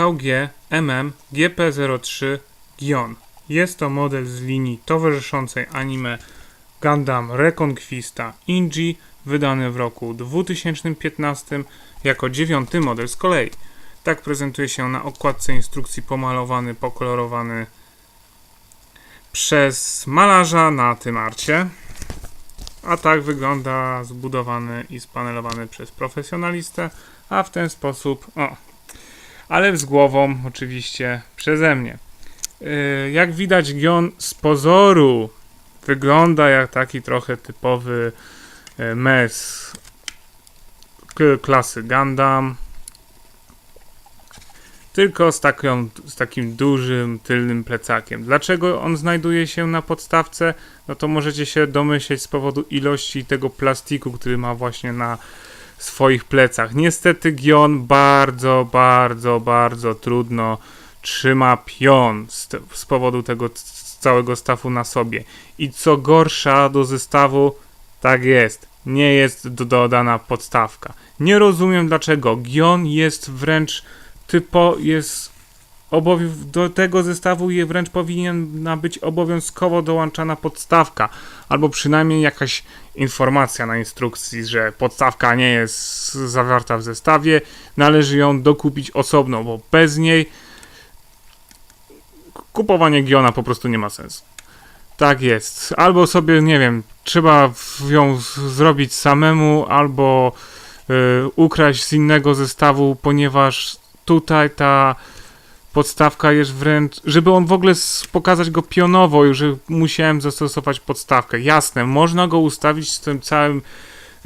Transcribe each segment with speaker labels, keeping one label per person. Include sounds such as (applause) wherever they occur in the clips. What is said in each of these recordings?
Speaker 1: VG MM GP03 Gion. Jest to model z linii towarzyszącej anime Gundam Reconquista Inji, wydany w roku 2015 jako dziewiąty model z kolei. Tak prezentuje się na okładce instrukcji pomalowany, pokolorowany przez malarza na tym arcie. A tak wygląda zbudowany i spanelowany przez profesjonalistę, a w ten sposób, o, ale z głową oczywiście przeze mnie. Yy, jak widać, Gion z pozoru wygląda jak taki trochę typowy e, mes klasy Gundam. Tylko z, taką, z takim dużym tylnym plecakiem. Dlaczego on znajduje się na podstawce? No to możecie się domyśleć z powodu ilości tego plastiku, który ma właśnie na swoich plecach. Niestety Gion bardzo, bardzo, bardzo trudno trzyma pion z, z powodu tego całego stawu na sobie. I co gorsza do zestawu, tak jest, nie jest do- dodana podstawka. Nie rozumiem dlaczego. Gion jest wręcz typo, jest obowią- do tego zestawu je wręcz powinna być obowiązkowo dołączana podstawka, albo przynajmniej jakaś informacja na instrukcji, że podstawka nie jest zawarta w zestawie, należy ją dokupić osobno, bo bez niej kupowanie Giona po prostu nie ma sensu. Tak jest. Albo sobie, nie wiem, trzeba ją zrobić samemu, albo y, ukraść z innego zestawu, ponieważ tutaj ta podstawka jest wręcz, żeby on w ogóle pokazać go pionowo, już musiałem zastosować podstawkę. Jasne, można go ustawić z tym całym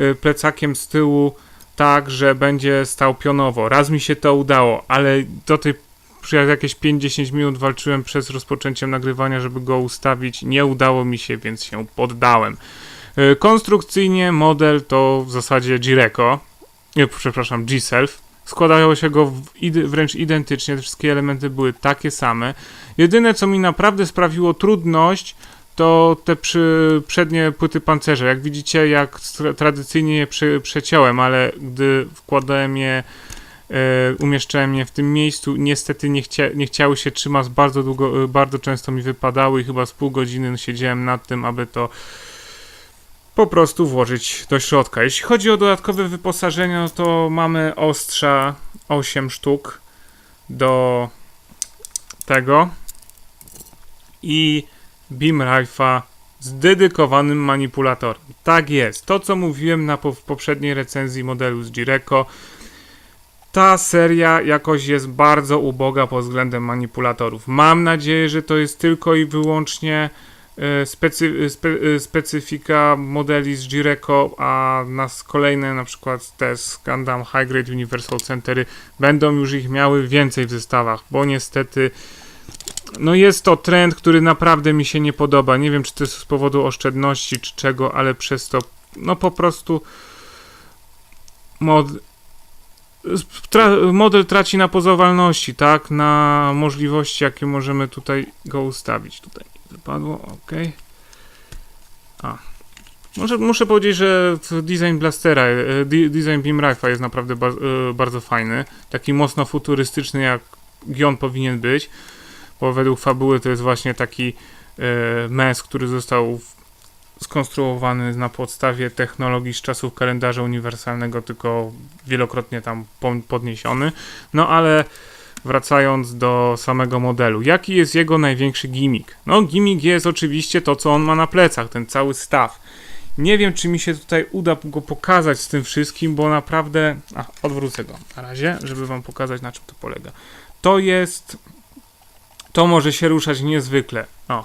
Speaker 1: y, plecakiem z tyłu tak, że będzie stał pionowo. Raz mi się to udało, ale do tej przez jakieś 5-10 minut walczyłem przed rozpoczęciem nagrywania, żeby go ustawić. Nie udało mi się, więc się poddałem. Y, Konstrukcyjnie model to w zasadzie G-Reco, nie, przepraszam, G-Self. Składało się go wręcz identycznie, te wszystkie elementy były takie same. Jedyne, co mi naprawdę sprawiło trudność, to te przy, przednie płyty pancerza. Jak widzicie, jak tra- tradycyjnie je przeciąłem, ale gdy wkładałem je e, umieszczałem je w tym miejscu. Niestety nie, chcia, nie chciały się trzymać, bardzo długo, e, bardzo często mi wypadały i chyba z pół godziny siedziałem nad tym, aby to po prostu włożyć do środka. Jeśli chodzi o dodatkowe wyposażenie, no to mamy ostrza 8 sztuk do tego i beam rifle'a z dedykowanym manipulatorem. Tak jest. To, co mówiłem na po, poprzedniej recenzji modelu z Gireco, ta seria jakoś jest bardzo uboga pod względem manipulatorów. Mam nadzieję, że to jest tylko i wyłącznie specy, spe, e, specyfika modeli z Gireco, a nas kolejne, na przykład te z Gundam High Grade Universal Centery, będą już ich miały więcej w zestawach, bo niestety no jest to trend, który naprawdę mi się nie podoba. Nie wiem, czy to jest z powodu oszczędności, czy czego, ale przez to, no po prostu mod, tra, model traci na pozowalności, tak? Na możliwości, jakie możemy tutaj go ustawić. Tutaj wypadło, ok. A. Może, muszę powiedzieć, że design blastera, e, de- design beam rifle jest naprawdę e, bardzo fajny. Taki mocno futurystyczny, jak Gion powinien być. Bo według fabuły to jest właśnie taki e, mes, który został skonstruowany na podstawie technologii z czasów kalendarza uniwersalnego, tylko wielokrotnie tam po- podniesiony. No ale wracając do samego modelu, jaki jest jego największy gimmick? No, gimmick jest oczywiście to, co on ma na plecach, ten cały staw. Nie wiem, czy mi się tutaj uda go pokazać z tym wszystkim, bo naprawdę. A, odwrócę go na razie, żeby wam pokazać, na czym to polega. To jest. To może się ruszać niezwykle. O.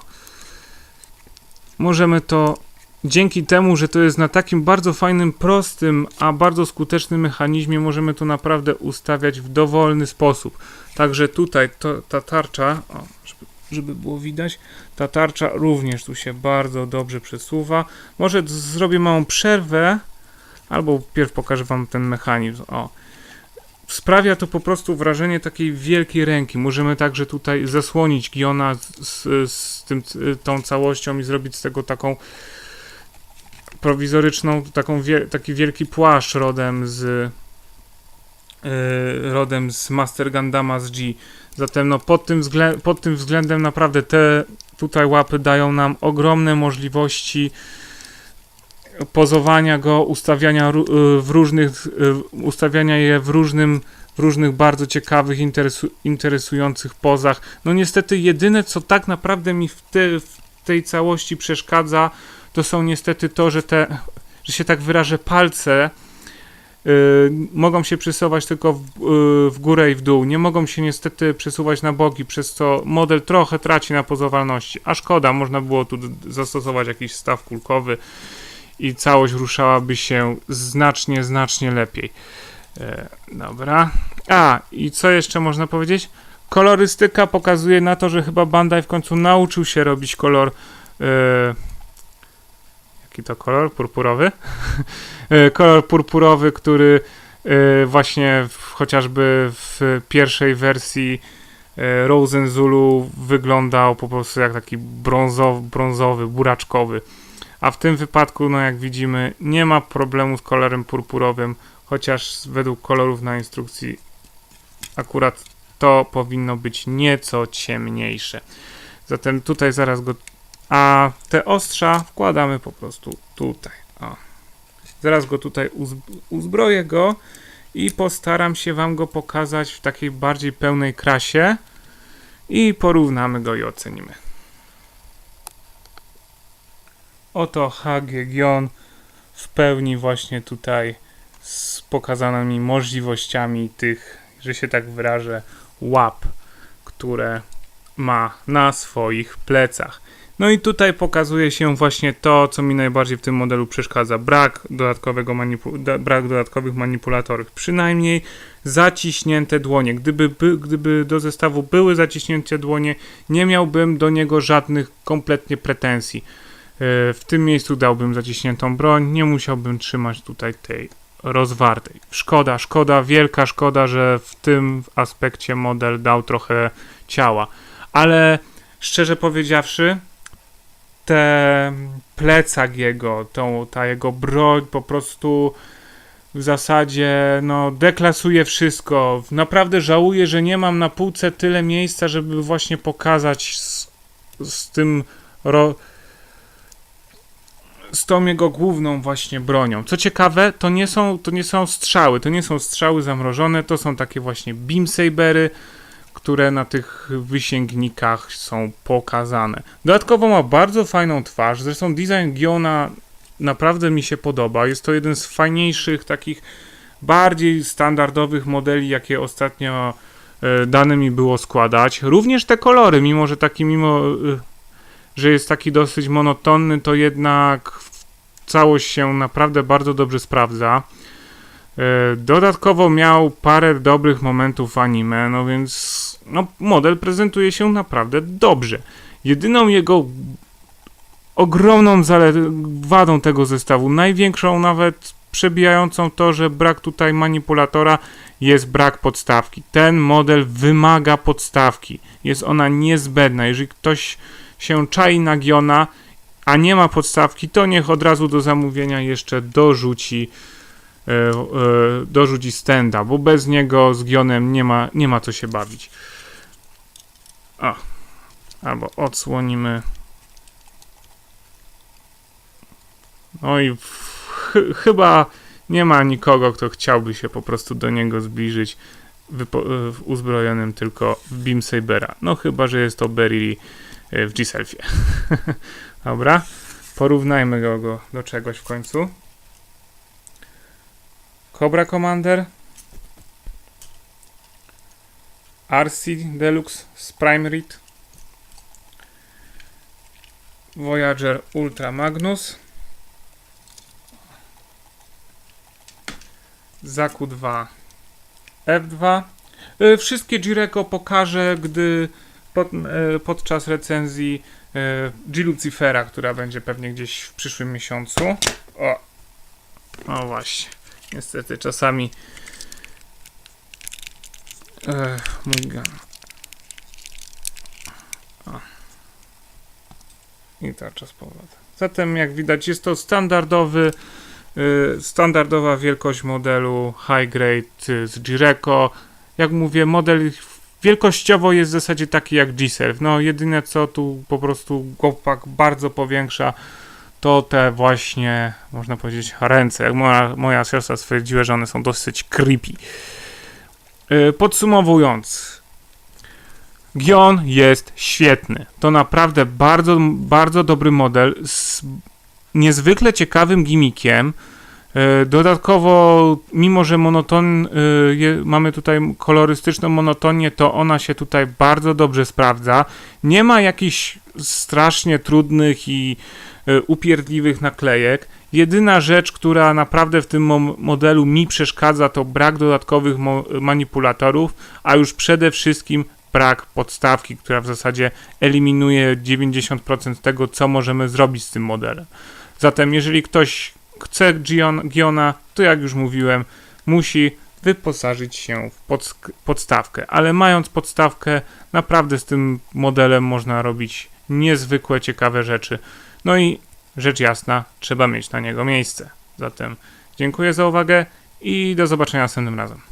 Speaker 1: Możemy to dzięki temu, że to jest na takim bardzo fajnym, prostym, a bardzo skutecznym mechanizmie, możemy to naprawdę ustawiać w dowolny sposób. Także tutaj to, ta tarcza, o, żeby, żeby było widać, ta tarcza również tu się bardzo dobrze przesuwa. Może zrobię małą przerwę, albo pierw pokażę wam ten mechanizm. O. Sprawia to po prostu wrażenie takiej wielkiej ręki. Możemy także tutaj zasłonić Giona z, z, z tym, tą całością i zrobić z tego taką prowizoryczną, taką wie, taki wielki płaszcz rodem z yy, rodem z Master Gundama z G. Zatem no, pod, tym wzglę- pod tym względem naprawdę te tutaj łapy dają nam ogromne możliwości pozowania go, ustawiania y, w różnych, y, ustawiania je w różnym, w różnych bardzo ciekawych, interesu- interesujących pozach. No niestety jedyne, co tak naprawdę mi w, te, w tej całości przeszkadza, to są niestety to, że te, że się tak wyrażę, palce y, mogą się przesuwać tylko w, y, w górę i w dół. Nie mogą się niestety przesuwać na boki, przez co model trochę traci na pozowalności. A szkoda, można było tu zastosować jakiś staw kulkowy i całość ruszałaby się znacznie, znacznie lepiej. E, dobra. A, i co jeszcze można powiedzieć? Kolorystyka pokazuje na to, że chyba Bandai w końcu nauczył się robić kolor. E, jaki to kolor? Purpurowy? (laughs) E, kolor purpurowy, który e, właśnie w, chociażby w pierwszej wersji e, Rosen Zulu wyglądał po prostu jak taki brązowy, brązowy buraczkowy. A w tym wypadku, no jak widzimy, nie ma problemu z kolorem purpurowym, chociaż według kolorów na instrukcji akurat to powinno być nieco ciemniejsze. Zatem tutaj zaraz go. A te ostrza wkładamy po prostu tutaj. O. Zaraz go tutaj uzb- uzbroję go i postaram się Wam go pokazać w takiej bardziej pełnej krasie i porównamy go i ocenimy. Oto HG Gion w pełni właśnie tutaj z pokazanymi możliwościami tych, że się tak wyrażę, łap, które ma na swoich plecach. No i tutaj pokazuje się właśnie to, co mi najbardziej w tym modelu przeszkadza. Brak, dodatkowego manipu- brak dodatkowych manipulatorów. Przynajmniej zaciśnięte dłonie. Gdyby, by, gdyby do zestawu były zaciśnięte dłonie, nie miałbym do niego żadnych kompletnie pretensji. E, W tym miejscu dałbym zaciśniętą broń, nie musiałbym trzymać tutaj tej rozwartej. Szkoda, szkoda, wielka szkoda, że w tym aspekcie model dał trochę ciała. Ale szczerze powiedziawszy, ten plecak jego, tą, ta jego broń po prostu w zasadzie no, deklasuje wszystko. Naprawdę żałuję, że nie mam na półce tyle miejsca, żeby właśnie pokazać z, z tym ro, z tą jego główną właśnie bronią. Co ciekawe, to nie są, to nie są strzały, to nie są strzały zamrożone, to są takie właśnie beam sabery, które na tych wysięgnikach są pokazane. Dodatkowo ma bardzo fajną twarz, zresztą design Giona naprawdę mi się podoba. Jest to jeden z fajniejszych, takich bardziej standardowych modeli, jakie ostatnio e, dane mi było składać. Również te kolory, mimo że taki, mimo e, że jest taki dosyć monotonny, to jednak całość się naprawdę bardzo dobrze sprawdza. E, Dodatkowo miał parę dobrych momentów anime, no więc no, model prezentuje się naprawdę dobrze. Jedyną jego ogromną wadą tego zestawu, największą nawet przebijającą to, że brak tutaj manipulatora jest brak podstawki. Ten model wymaga podstawki. Jest ona niezbędna. Jeżeli ktoś się czai na Giona, a nie ma podstawki, to niech od razu do zamówienia jeszcze dorzuci e, e, dorzuci stenda, bo bez niego z Gionem nie ma, nie ma co się bawić. O, albo odsłonimy. No i ch- chyba nie ma nikogo, kto chciałby się po prostu do niego zbliżyć e, w uzbrojonym tylko w Beam Sabera. No chyba, że jest to Berry e, w G-Selfie. (laughs) Dobra, porównajmy go, go do czegoś w końcu. Cobra Commander RC Deluxe z Prime Read Voyager Ultra Magnus Zaku 2 F2 Y, Wszystkie Jireko pokażę, gdy pod, y, podczas recenzji y, G Lucifera, która będzie pewnie gdzieś w przyszłym miesiącu. O, no właśnie. Niestety czasami Ech, mój gun. O. I tarcza z powrotem. Zatem jak widać jest to standardowy Y, Standardowa wielkość modelu high grade z Jireco. Jak mówię, model wielkościowo jest w zasadzie taki jak G-Serve. No jedyne co tu po prostu chłopak bardzo powiększa to te właśnie, można powiedzieć, ręce. Jak moja, moja siostra stwierdziła, że one są dosyć creepy. Y, Podsumowując, Gion jest świetny. To naprawdę bardzo, bardzo dobry model z niezwykle ciekawym gimmickiem. E, Dodatkowo, mimo że monoton, je, mamy tutaj kolorystyczną monotonię, to ona się tutaj bardzo dobrze sprawdza. Nie ma jakichś strasznie trudnych i upierdliwych naklejek. Jedyna rzecz, która naprawdę w tym mo- modelu mi przeszkadza, to brak dodatkowych manipulatorów, a już przede wszystkim brak podstawki, która w zasadzie eliminuje 90% tego, co możemy zrobić z tym modelem. Zatem, jeżeli ktoś chce Gion, Giona, to jak już mówiłem, musi wyposażyć się w podsk- podstawkę. Ale mając podstawkę, naprawdę z tym modelem można robić niezwykłe, ciekawe rzeczy. No i rzecz jasna, trzeba mieć na niego miejsce. Zatem dziękuję za uwagę i do zobaczenia następnym razem.